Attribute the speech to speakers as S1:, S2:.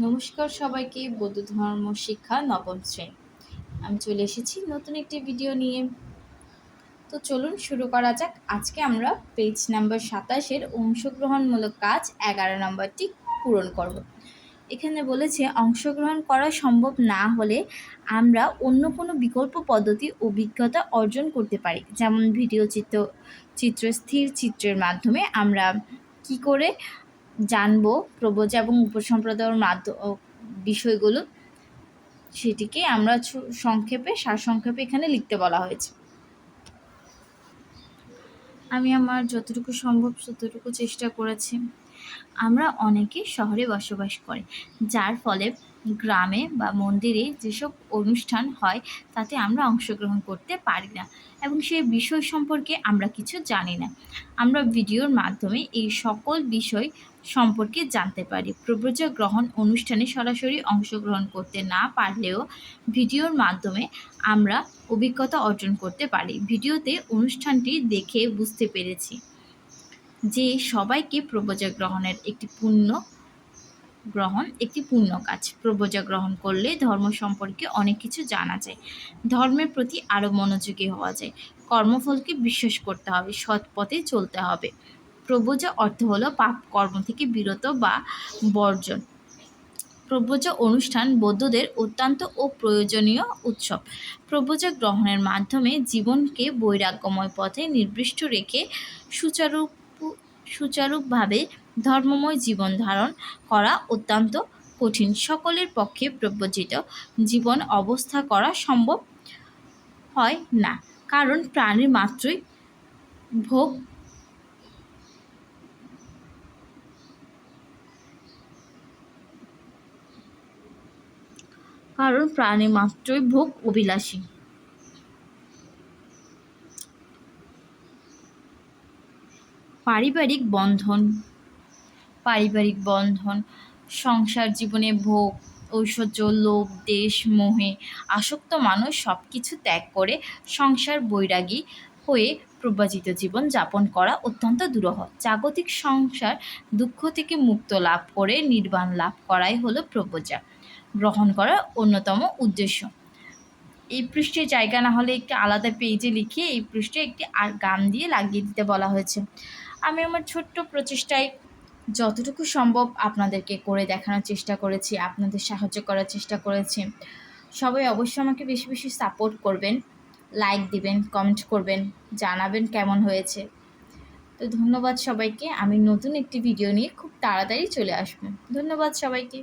S1: নমস্কার সবাইকে, বৌদ্ধ ধর্ম শিক্ষা নবম শ্রেণি। আমি চলে এসেছি নতুন একটি ভিডিও নিয়ে। তো চলুন শুরু করা যাক। আজকে আমরা পেজ নাম্বার সাতাশের অংশগ্রহণমূলক কাজ এগারো নম্বরটি পূরণ করব। এখানে বলেছে, অংশগ্রহণ করা সম্ভব না হলে আমরা অন্য কোনো বিকল্প পদ্ধতি অভিজ্ঞতা অর্জন করতে পারি। যেমন ভিডিও চিত্র চিত্র স্থির চিত্রের মাধ্যমে আমরা কি করে জানব প্রবচ এবং উপসম্প্রদায়ের মাধ্যম বিষয়গুলো। সেটিকে আমরা সংক্ষেপে, সারসংক্ষেপে এখানে লিখতে বলা হয়েছে। আমি আমার যতটুকু সম্ভব ততটুকু চেষ্টা করেছি। আমরা অনেকে শহরে বসবাস করি। যার ফলে গ্রামে বা মন্দিরে যেসব অনুষ্ঠান হয়, তাতে আমরা অংশগ্রহণ করতে পারি না এবং সেই বিষয় সম্পর্কে আমরা কিছু জানি না। আমরা ভিডিওর মাধ্যমে এই সকল বিষয় সম্পর্কে জানতে পারি। প্রব্রজা গ্রহণ অনুষ্ঠানে সরাসরি অংশগ্রহণ করতে না পারলেও ভিডিওর মাধ্যমে আমরা অভিজ্ঞতা অর্জন করতে পারি। ভিডিওতে অনুষ্ঠানটি দেখে বুঝতে পেরেছি। যে সবাইকে প্রবজা গ্রহণের একটি পূর্ণ গ্রহণ, একটি পূর্ণ কাজ। প্রবজা গ্রহণ করলে ধর্ম সম্পর্কে অনেক কিছু জানা যায়। ধর্মের প্রতি আরও মনোযোগী হওয়া যায়। কর্মফলকে বিশ্বাস করতে হবে, সৎ পথে চলতে হবে। প্রবজা অর্থ হলো পাপ কর্ম থেকে বিরত বা বর্জন। প্রব্রজা অনুষ্ঠান বৌদ্ধদের অত্যন্ত ও প্রয়োজনীয় উৎসব। প্রবজা গ্রহণের মাধ্যমে জীবনকে বৈরাগ্যময় পথে নির্দিষ্ট রেখে সুচারু সুচারুভাবে ধর্মময় জীবন ধারণ করা অত্যন্ত কঠিন। সকলের পক্ষে প্রব্রজিত জীবন অবস্থা করা সম্ভব হয় না, কারণ প্রাণীর মাত্রই ভোগ কারণ প্রাণী মাত্রই ভোগ অভিলাষী। পারিবারিক বন্ধন পারিবারিক বন্ধন, সংসার জীবনে ভোগ ঐশ্বর্য লোভ, দেশ, মোহে, আসক্ত মানুষ সব কিছু ত্যাগ করে সংসার বৈরাগী হয়ে প্রবাচিত জীবন যাপন করা অত্যন্ত দুরহ। জাগতিক সংসার দুঃখ থেকে মুক্ত লাভ করে নির্বাণ লাভ করাই হলো প্রবচা গ্রহণ করার অন্যতম উদ্দেশ্য। এই পৃষ্ঠে জায়গা না হলে একটি আলাদা পেজে লিখে এই পৃষ্ঠে একটি আর গান দিয়ে লাগিয়ে দিতে বলা হয়েছে। আমি আমার ছোট্ট প্রচেষ্টায় যতটুকু সম্ভব আপনাদেরকে করে দেখানোর চেষ্টা করেছি, আপনাদের সাহায্য করার চেষ্টা করেছি। সবাই অবশ্যই আমাকে বেশি বেশি সাপোর্ট করবেন লাইক দিবেন কমেন্ট করবেন, জানাবেন কেমন হয়েছে। তো ধন্যবাদ সবাইকে, আমি নতুন একটি ভিডিও নিয়ে খুব তাড়াতাড়ি চলে আসব। ধন্যবাদ সবাইকে।